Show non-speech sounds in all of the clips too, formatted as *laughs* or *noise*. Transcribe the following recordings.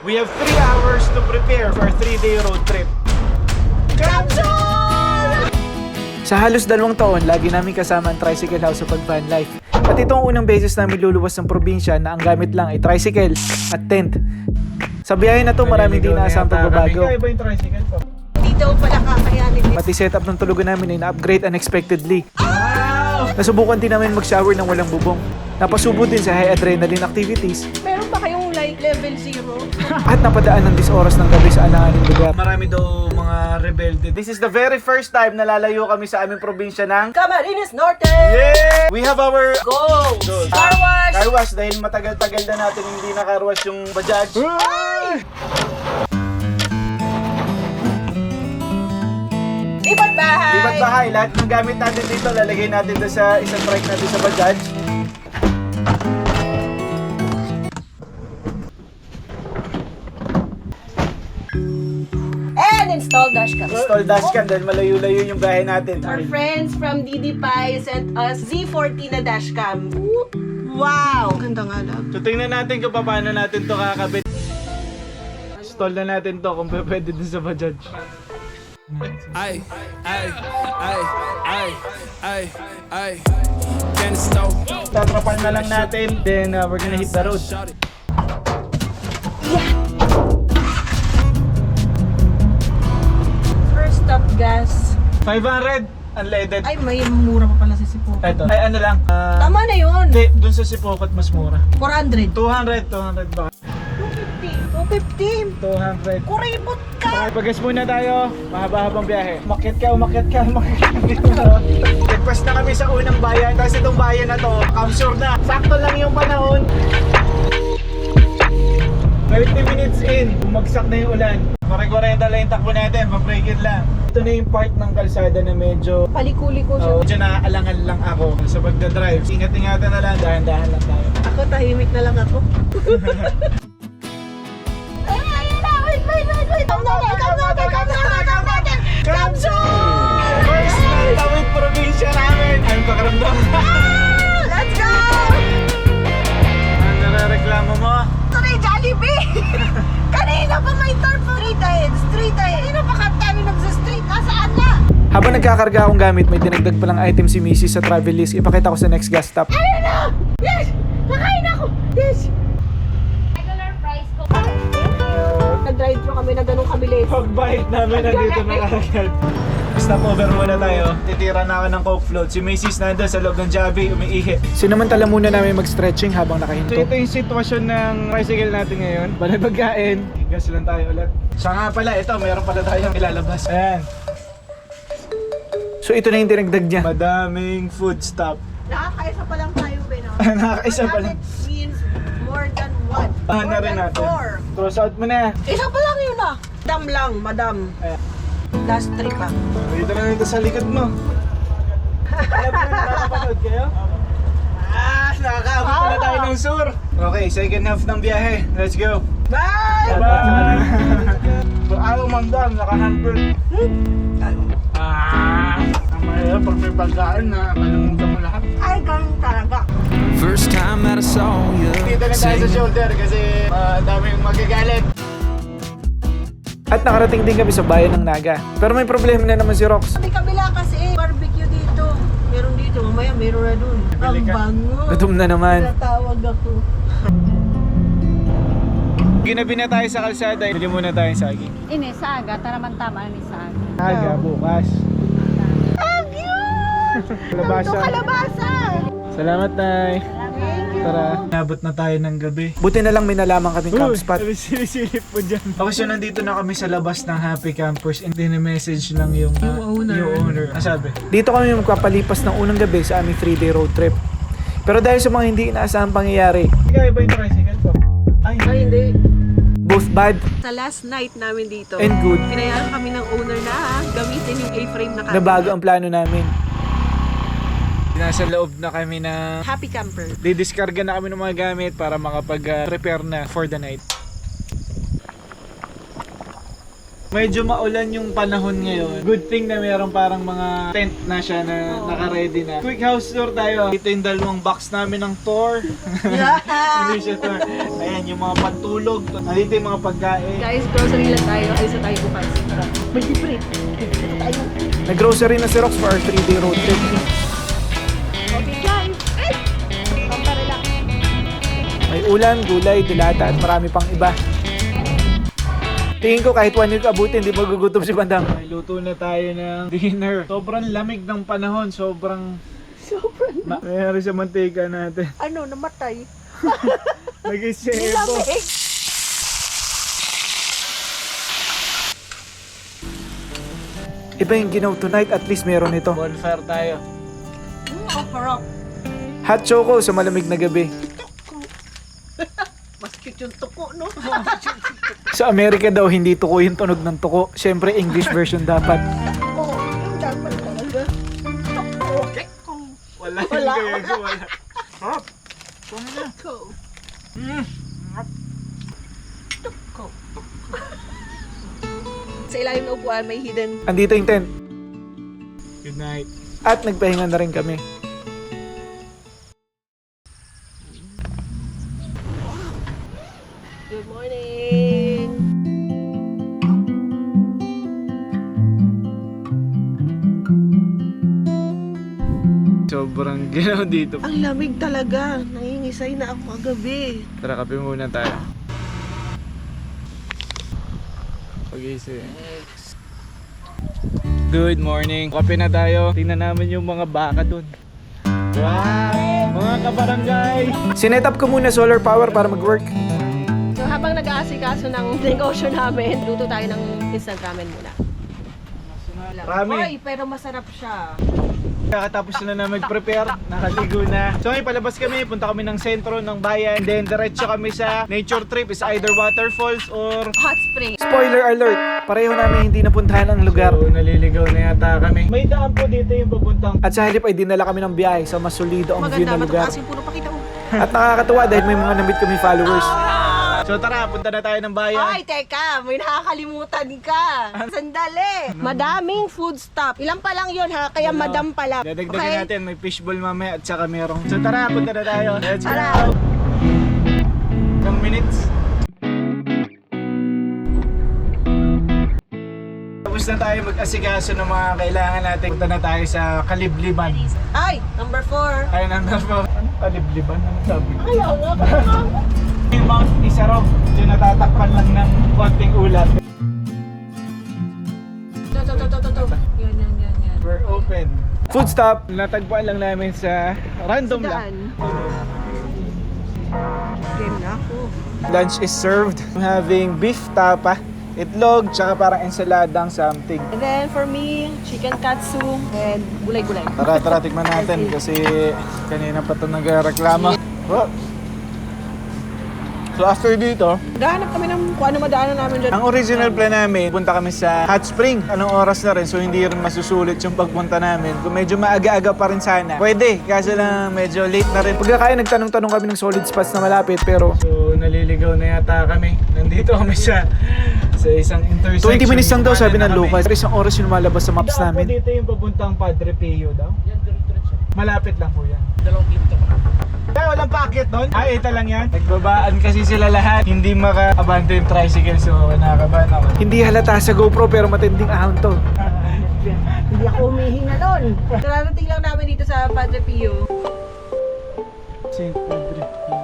We have 3 hours to prepare for our 3-day road trip. Sa halos dalawang taon, lagi namin kasama ang Tricycle House sa pag-van life. At itong unang beses namin luluwas ng probinsya na ang gamit lang ay tricycle at tent. Sa biyahe na to, maraming di naasang pagbabago. Ikaw iba yung tricycle po. Dito pala kakayanin din. Pati setup ng tulugan namin ay na-upgrade unexpectedly. Nasubukan din namin mag-shower ng walang bubong. Napasubo din sa high adrenaline activities level zero? *laughs* at napadaan ng 10 oras ng gabi sa alanganing lugar. Marami daw mga rebelde. This is the very first time na lalayo kami sa aming probinsya ng... Camarines Norte! Yeah! We have our... Go! Go. Car wash! Car wash dahil matagal-tagal na natin hindi na car wash yung Bajaj. Lipat bahay! Lipat bahay, lahat ng gamit natin dito lalagay natin sa isang trike natin sa Bajaj. And install dashcam. Install dashcam dahil malayo-layo yung bahay natin. Our friends from DD Pi sent us Z40 na dashcam. Wow! Ganda nga lang. So tingnan natin kung paano natin to kakabit. Install na natin to kung pwede din sa Bajaj. Ay, ay, ay, ay, ay, ay. Can't stop. Tatrapan na lang natin, then uh, we're gonna hit the road. Gas. 500 unleaded. Ay, may mura pa pala sa Sipo. Eto. Ay ano lang. ah, Tama na yun. Hindi, dun sa Sipokot mas mura. 400. 200, 200 ba? 250. 250. 200. Kuripot ka! Pagas muna tayo. Mahaba-habang biyahe. Umakyat ka, umakyat ka, umakyat ka *laughs* dito. Nagpas na kami sa unang bayan. Tapos itong bayan na to, kamsure na. Sakto lang yung panahon. 30 minutes in, bumagsak na yung ulan. Mare-40 lang yung takbo natin, pa-break it lang. Ito na yung part ng kalsada na medyo Palikuli ko siya. Oh, medyo naaalangan lang ako sa pagdadrive. Ingat-ingatan na lang, dahan-dahan lang tayo. Ako, tahimik na lang ako. *laughs* street ahead. Kanina pa kami nagsa-street. Nasaan na? Habang nagkakarga akong gamit, may dinagdag palang item si Mrs. sa travel list. Ipakita ko sa next gas stop. Ayun na! Yes! Nakain ako! Yes! Kabilis. Pagbahit namin nandito na kagad. Stop over muna tayo. Titira na ako ng coke float. Si Macy's nandun sa loob ng Javi, umiihi. Sinamantala muna namin mag-stretching habang nakahinto. So ito yung sitwasyon ng tricycle natin ngayon. Bala pagkain. Gas lang tayo ulit. Siya nga pala, ito, meron pala tayong ilalabas. Ayan. So ito na yung dinagdag niya. Madaming food stop. Nakakaisa pa lang tayo, Beno. *laughs* Nakakaisa pa lang. Means more than one. Ah, more na rin than natin. four. Cross out mo na. Isa pa lang ah. Madam lang, madam. Ayan. Last trip ah. Dito na nito sa likod mo. Alam mo na nakapanood kayo? Ah, nakakaabot pala tayo ng sur. Okay, second half ng biyahe. Let's go. Bye! Bye! Ayaw mandam, naka-handbrake. Ah! Ang mahirap pag may pagkain na kalimutan mo lahat. Ay, ganun talaga. First time that I saw you. Dito na tayo sa shoulder kasi uh, daming magagalit. At nakarating din kami sa bayan ng Naga. Pero may problema na naman si Rox. May kabila kasi barbecue dito. Meron dito, mamaya meron na dun. Ang bango. Gutom na naman. Natawag ako. Ginabi na tayo sa kalsada. Bili muna tayong saging. Ini, sa aga. Taraman tama ni sa aga. Aga, bukas. Cute! Kalabasa. Kalabasa! Salamat, Nay. Tara. Nabot na tayo ng gabi. Buti na lang may nalaman kaming camp spot. Sinisilip po dyan. Okay, so nandito na kami sa labas ng Happy Campers and then message lang yung, uh, Yung owner. Yung owner. Ang sabi? Dito kami magpapalipas ng unang gabi sa aming 3-day road trip. Pero dahil sa mga hindi inaasahang pangyayari, Ikaw iba yung tricycle ko? Ay, Ay, hindi. Both bad Sa last night namin dito, and good pinayaan kami ng owner na ah, gamitin yung A-frame na na bago ang plano namin. Nasa loob na kami na Happy camper. didiskarga na kami ng mga gamit para makapag-prepare na for the night. Medyo maulan yung panahon ngayon. Good thing na meron parang mga tent na siya na naka-ready na. Quick house tour tayo. Ito yung dalawang box namin ng tour. *laughs* Hindi siya tour. Ayan, yung mga pantulog. Nandito yung mga pagkain. Guys, grocery lang tayo. Ayos na tayo bukas. May libre. Tayo. Nag-grocery na si Rox for our 3-day road trip. Ulam, gulay, dilata at marami pang iba. Tingin ko kahit one week abutin, hindi magugutom si Bandang. May luto na tayo ng dinner. Sobrang lamig ng panahon, sobrang... Sobrang. Ma- Mayroon sa mantika natin. *laughs* Ano, namatay. *laughs* Nag-isebo. Iba yung ginaw tonight, at least meron ito. Bonfire tayo. Harap. Hot choco sa malamig na gabi. Yung tuko, no? *laughs* Sa Amerika daw, hindi tuko yung tunog ng tuko. Siyempre, English version dapat. Oo, yung dapat talaga. Tuko. Wala. Wala. wala. Hop. Tuko. Tuko. Sa ilalim ng upuan, may hidden. Andito yung tent. Good night. At nagpahinga na rin kami. Good morning! Sobrang *laughs* ginaw dito. Ang lamig talaga. Nangingisay na ako kagabi. Tara, kape muna tayo. Pagising. Good morning. Kape na tayo. Tingnan namin yung mga baka dun. Wow! Mga kabarangay! Sinet up ko muna solar power para mag-work. So habang nag-aasikaso ng *laughs* negosyo namin, luto tayo ng instant ramen muna. Ramen. Hoy, pero masarap siya. Kakatapos na na mag-prepare, nakaligo na. So ngayon palabas kami, punta kami ng sentro ng bayan. Then diretso kami sa nature trip is either waterfalls or Hot spring. Spoiler alert! Pareho namin hindi napuntahan ang lugar. So, naliligaw na yata kami. May daan po dito yung papuntang. At sa halip ay dinala kami ng biyahe sa mas solido ang view Maganda, na lugar. mataas yung puro pakita mo. At nakakatuwa dahil may mga namit kami followers. So tara, punta na tayo ng bayan. Ay, teka, may nakakalimutan ka. Sandali. Madaming food stop. Ilan pa lang yun ha, kaya madam pala. Dadagdagan natin, may fishbowl mamaya at saka merong. So tara, punta na tayo. Let's go! Tara. Ilang minutes? Tapos na tayo mag-asikaso ng mga kailangan natin. Punta na tayo sa Kalibliban. Ay, number four. Ay, nandun po. Anong Kalibliban? Anong sabi? Ayaw nga. Yung Mount Isarog, yung natatakpan lang ng konting ulat. To, to, to, to, to, to. Yan, yan, yan, yan. We're open. Food stop, natagpuan lang namin sa random lang. Game na ako. Lunch is served. I'm having beef tapa, itlog, tsaka parang ensaladang something. And then for me, chicken katsu and gulay-gulay. Tara, tara, tikman natin kasi kanina pa ito nagreklamo. Oh. So after dito, Dahanap kami ng kung ano madaanan namin dyan. ang original plan namin, punta kami sa Hot Spring. Anong oras na rin, so hindi rin masusulit yung pagpunta namin. Kung medyo maaga-aga pa rin sana. Pwede, kaso lang medyo late na rin. Pagkakaya nagtanong-tanong kami ng solid spots na malapit, pero... So, naliligaw na yata kami. Nandito kami sa sa isang intersection. 20 minutes lang daw sabi ng na kami. Lucas. Isang oras yung lumalabas sa maps po namin. dito yung papuntang Padre Pio daw? Yan, diretso. Malapit lang po yan. Dalawang kilometro pa. Kaya walang packet doon? Ay, ito lang yan. Nagbabaan kasi sila lahat. Hindi maka-abandon yung tricycle so nakakabahan ako. Hindi halata sa GoPro pero matinding ahon to. *laughs* Hindi ako humihinga doon. Nararating lang namin dito sa Padre Pio. St. Padre Pio.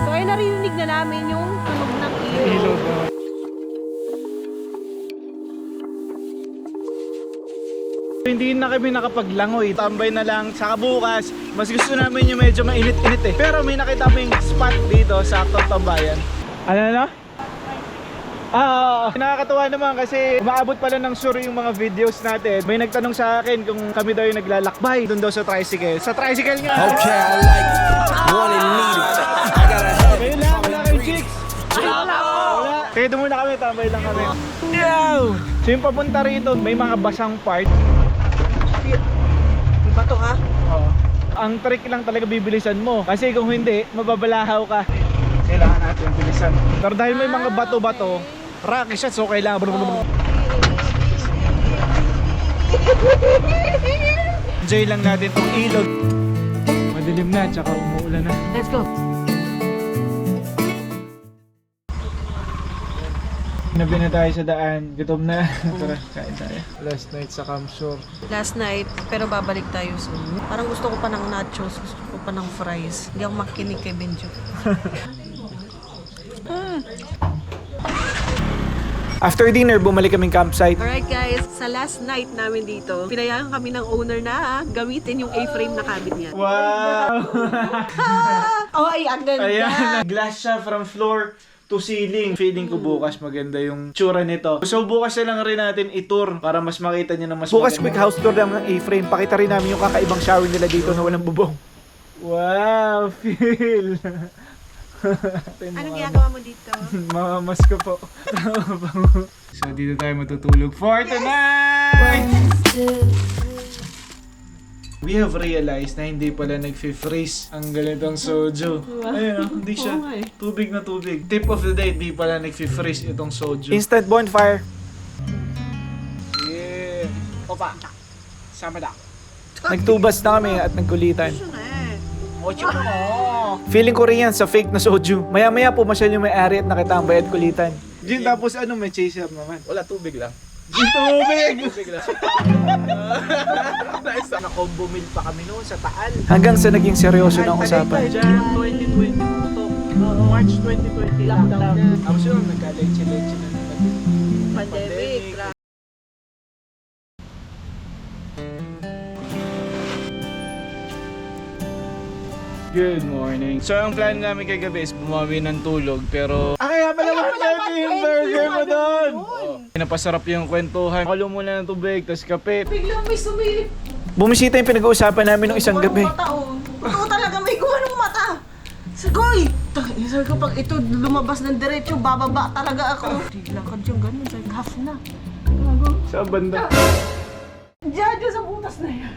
So ay narinig na namin yung tunog ng ilog. Hindi na kami nakapaglangoy. Tambay na lang. Saka bukas, mas gusto namin yung medyo mainit-init eh. Pero may nakita kaming spot dito sa Aktong Tambayan. Ano na? Ah, nakakatuwa naman kasi umaabot pala ng sure yung mga videos natin. May nagtanong sa akin kung kami daw yung naglalakbay doon daw sa tricycle. Sa tricycle nga! Okay, I like it. Want it, need it. I gotta have it. lang, wala kayo chicks! Wala! Kaya doon muna kami, tambay lang kami. No! So yung papunta rito, may mga basang part. Iba to ha? Oo. Ang trick lang talaga bibilisan mo. Kasi kung hindi, mababalahaw ka. kailangan natin bilisan. Pero dahil may mga bato-bato, rocky shot, so kailangan... Enjoy lang natin tong ilog. Madilim na, tsaka umuulan na. Let's go. Nabi na tayo sa daan, gutom na. *laughs* Tara, kain tayo. Last night sa Camshore. Last night, pero babalik tayo soon. Parang gusto ko pa ng nachos, gusto ko pa ng fries. Hindi ako makinig kay Benjo. *laughs* After dinner, bumalik kaming campsite. Alright guys, sa last night namin dito, pinayagan kami ng owner na gamitin yung A-frame na cabin niya. Wow! *laughs* Oh, ay, ang ganda. Ayan, glass siya from floor to ceiling. Feeling ko bukas maganda yung tsura nito. So bukas na lang rin natin i-tour para mas makita niyo na mas Bukas maganda. quick house tour lang ng A-frame. Pakita rin namin yung kakaibang shower nila dito na walang bubong. Wow, *laughs* feel. Anong ginagawa mo dito? *laughs* Mamamas ko po. *laughs* so dito tayo matutulog for tonight! We have realized na hindi pala nag-freeze ang ganitong soju. Ayun, oh, hindi siya Oo nga eh. tubig na tubig. Tip of the day, hindi pala nag-freeze itong soju. Instant bonfire. Yeah. Opa. Sama da. Nagtubas na kami at nagkulitan. Ocho mo. Feeling ko rin yan sa fake na soju. Maya-maya pumasyal yung may-ari at nakitambay at kulitan. Jin, tapos ano, may chaser naman. Wala tubig lang. Jin, tubig! *laughs* *laughs* Nice. Na-combo meal pa kami noon sa Taal. Hanggang sa naging seryoso ng usapan. Jan 2020 to March 2020 lockdown. Tapos yun, nagka-leche-leche na. Pandemic. Pandemic. Good morning. So, ang plan namin kagabi is bumawi ng tulog, pero... Ah, kaya pala masarap yung burger mo doon! Napasarap yung kwentuhan. Kulo muna ng tubig, tapos kape. Biglang may sumilip. Bumisita yung pinag-uusapan namin nung isang gabi. Mata, oh. Totoo talaga, may gumanong mata. Sagoy! Tangin, sabi ko, pag ito lumabas ng diretso, bababa talaga ako. Lakad yung ganun, like half na. Gago. Sa banda. Diyan, diyan sa butas na yan.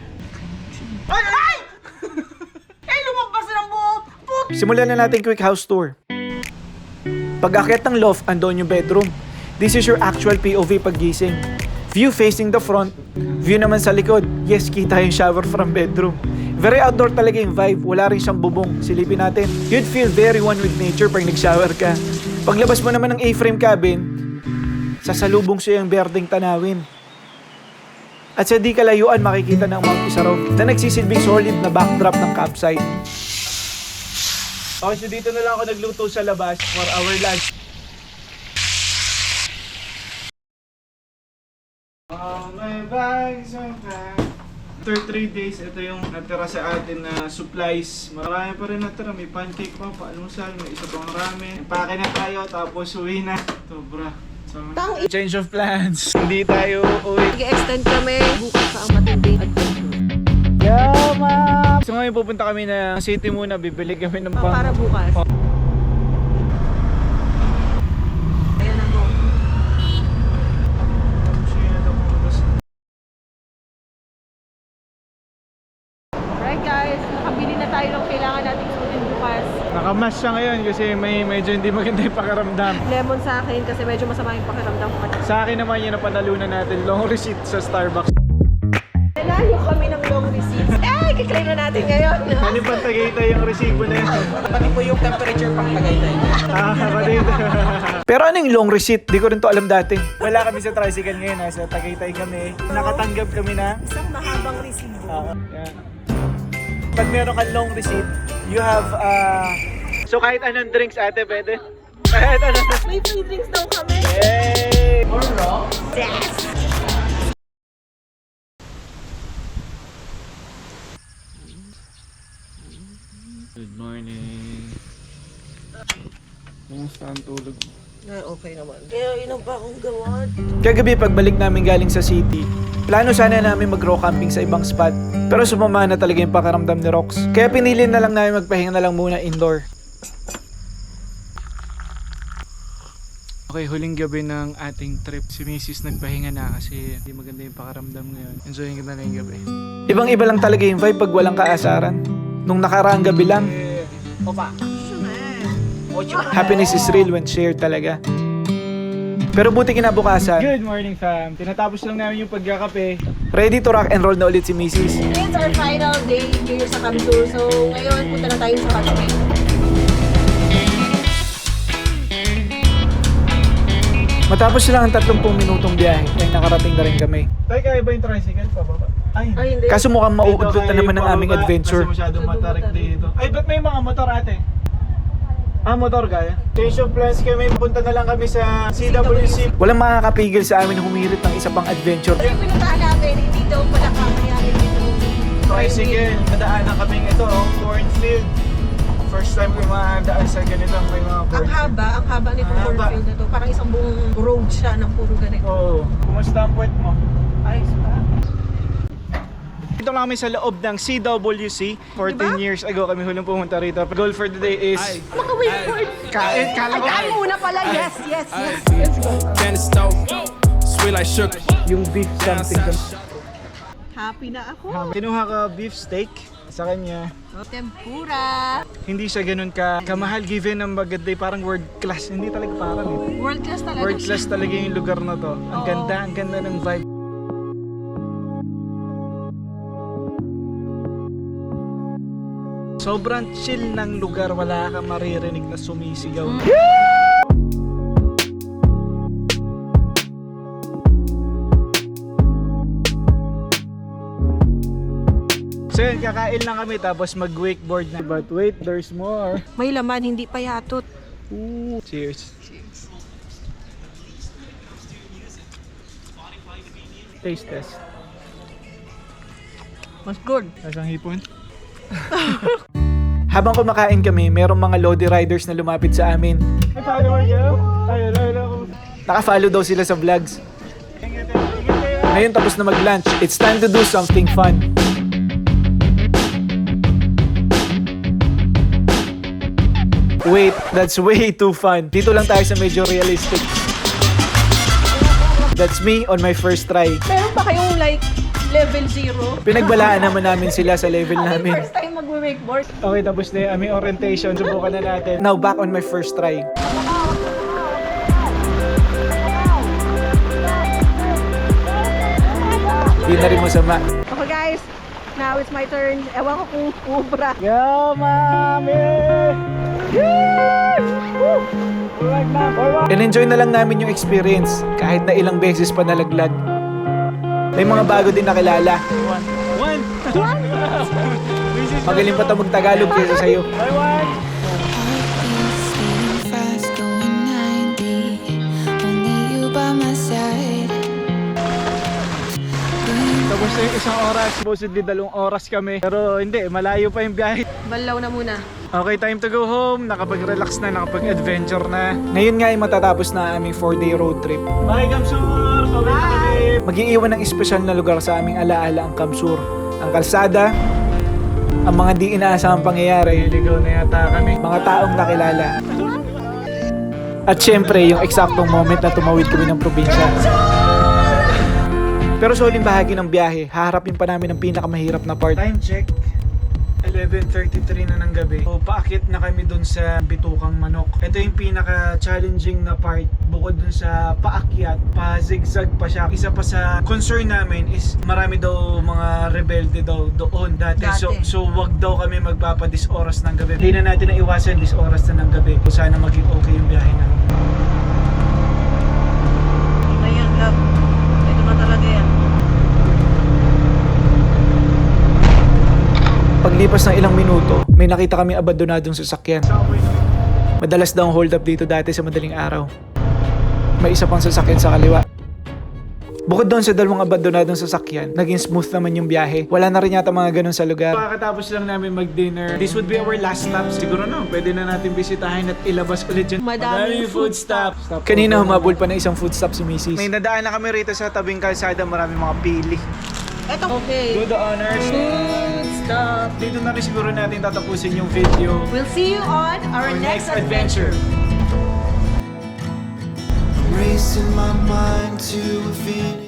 Ay! Ay! eh, lumabas na ng buhok. Put! Simulan na natin quick house tour. Pag-akyat ng loft, andon yung bedroom. This is your actual POV paggising. View facing the front, view naman sa likod. Yes, kita yung shower from bedroom. Very outdoor talaga yung vibe. Wala rin siyang bubong. Silipin natin. You'd feel very one with nature pag nag-shower ka. Paglabas mo naman ng A-frame cabin, sasalubong siya yung berdeng tanawin. At sa di kalayuan, makikita ng Mount Isarog na nagsisilbing solid na backdrop ng campsite. Okay, so dito na lang ako nagluto sa labas for our lunch. Oh, my bags are packed. After 3 days, ito yung natira sa atin na supplies. Marami pa rin natira. May pancake pa, paalusal, may isa pang ramen. Pake na tayo, tapos uwi na. Sobra. So, change of plans. Hindi tayo uwi. Nag-extend kami. Bukas pa ang adventure. Yeah, ma'am! So ngayon pupunta kami na city muna. Bibili kami ng Pa- pang... para bukas. Oh. Ayan na mo. Alright guys, nakabili na tayo ng kailangan nating sunin bukas. Nakamas siya ngayon kasi may medyo hindi maganda yung pakiramdam. Lemon sa akin kasi medyo masama yung pakiramdam ko. Sa akin naman yun ang panalunan natin, long receipt sa Starbucks. Nanayo kami ng long receipts. Eh, kiklaim na natin ngayon. Ano pa Tagaytay yung resibo na yun? Pati po yung temperature pang Tagaytay. ah, kapatid. *laughs* Pero ano yung long receipt? Di ko rin to alam dati. Wala kami sa tricycle ngayon, nasa Tagaytay kami. Nakatanggap kami na. Isang mahabang resibo. Ah, yan. Pag meron kang long receipt, you have, uh, so kahit anong drinks ate, pwede? *laughs* Kahit anong May free drinks daw kami. Yay! Good morning. Ang tulog? Ay, okay naman. Kaya inom pa akong gamot. Kagabi pagbalik namin galing sa city, plano sana namin mag-rock camping sa ibang spot. Pero sumama na talaga yung pakiramdam ni Rox. Kaya pinili na lang namin magpahinga na lang muna indoor. Okay, huling gabi ng ating trip. Si Mrs. nagpahinga na kasi hindi maganda yung pakaramdam ngayon. Enjoying ko na lang yung gabi. Ibang iba lang talaga yung vibe pag walang kaasaran. Nung nakaraang gabi lang, Opa! Happiness is real when shared talaga. Pero buti kinabukasan, Good morning fam. Tinatapos lang namin yung pagkakape. ready to rock and roll na ulit si Mrs. It's our final day here sa Kamsur. So, ngayon, punta na tayo sa Kashmir. Matapos lang ang 30 minutong biyahe, ay nakarating na rin kami. Tayo kaya ba yung tricycle pababa? Ay, Ay, hindi. Kaso mukhang mauudlot na naman ang aming adventure. Kasi masyadong matarik dito. Ay, ba't may mga motor ate? Ah, motor kaya? Change of plans kami. Punta na lang kami sa CWC. Walang makakapigil sa amin humirit ng isa pang adventure. Yung pinuntahan natin, hindi daw pala kamayanin dito. Tricycle. Nadaanan kaming ito, oh, cornfield. First time ko madaan sa ganito. May mga Ang cornfield. haba, ang haba nitong Ang haba. cornfield na to. Parang isang buong road siya ng puro ganito. Oo. Kumusta ang puwet mo? Ayos ba? Dito lang kami sa loob ng CWC. 14 Diba? years ago kami huling pumunta rito. Goal for the day is Maka-wakeboard! kain. Kala ko Ay, muna pala! Yes, yes, yes! Let's go! Candy stove, sweet like sugar. Yung beef something. Happy na ako! Kinuha ka beef steak sa kanya. Tempura! Hindi siya ganun ka kamahal given ang maganda parang world class. Hindi talaga parang eh. World class talaga World class talaga yung lugar na to. Ang Oo. ganda, ang ganda ng vibe. Sobrang chill ng lugar, wala kang maririnig na sumisigaw. So yun, kakain lang kami tapos mag-wakeboard na. But wait, there's more. May laman, hindi pa yatot. Ooh. Cheers. Taste test. Mas good. Lasang hipon. *laughs* Habang kumakain kami, merong mga Lodi riders na lumapit sa amin. Naka-follow daw sila sa vlogs. Ngayon tapos na mag-lunch, it's time to do something fun. Wait, that's way too fun. Dito lang tayo sa medyo realistic. That's me on my first try. Meron ba kayong like level zero? Pinagbalaan naman namin sila sa level namin. First time mag-wakeboard. Okay, tapos na yung aming orientation. Subukan na natin. Now back on my first try. Di na rin masama. Okay guys, now it's my turn. Ewan ko kung ubra. Yo, mami! Yes! Woo! Alright na, lang namin yung experience kahit na ilang beses pa nalaglag. May mga bago din nakilala. One! One! *laughs* Magaling pa ito mag-Tagalog kaysa sa'yo. Bye, one! Speeding fast, going 90. Only you by my side. Tapos na yung isang oras. Supposedly dalawang oras kami. Pero hindi, malayo pa yung biyahe. Balaw na muna. Okay, time to go home. Nakapag-relax na, nakapag-adventure na. Ngayon nga ay matatapos na ang aming 4-day road trip. Bye, Kamsur! Kami! Mag-iiwan ng espesyal na lugar sa aming alaala ang Kamsur. Ang kalsada, ang mga di inaasahang pangyayari, Naliligaw na yata kami. mga taong nakilala. At syempre, yung eksaktong moment na tumawid kami ng probinsya. Pero sa huling bahagi ng biyahe, haharapin pa namin ang pinakamahirap na part. Time check. 11.33 na ng gabi. So, paakit na kami dun sa Bitukang Manok. Ito yung pinaka-challenging na part. Bukod dun sa paakyat, pa-zigzag pa siya. Isa pa sa concern namin is marami daw mga rebelde daw doon dati. So, Dati. so wag daw kami magpapa-dis oras ng gabi. Hindi na natin na iwasan dis oras na ng gabi. So, sana maging okay yung biyahe namin. Ayan, love. Ito na talaga yan. Paglipas ng ilang minuto, may nakita kami abandonadong sasakyan. Madalas daw ang hold up dito dati sa madaling araw. May isa pang sasakyan sa kaliwa. Bukod doon sa dalawang abandonadong sasakyan, naging smooth naman yung biyahe. Wala na rin yata mga ganun sa lugar. Pagkatapos lang namin mag-dinner, this would be our last stop. Siguro no, pwede na natin bisitahin at ilabas ulit yun. Madaming food stop. stop. Kanina humabol pa na isang food stop si Mrs. May nadaan na kami rito sa tabing kalsada, maraming mga pili. Ito. Okay. Do the honors. Food stuff. Dito na rin siguro natin tatapusin yung video. We'll see you on our, Our next, next adventure. Racing my mind to a finish.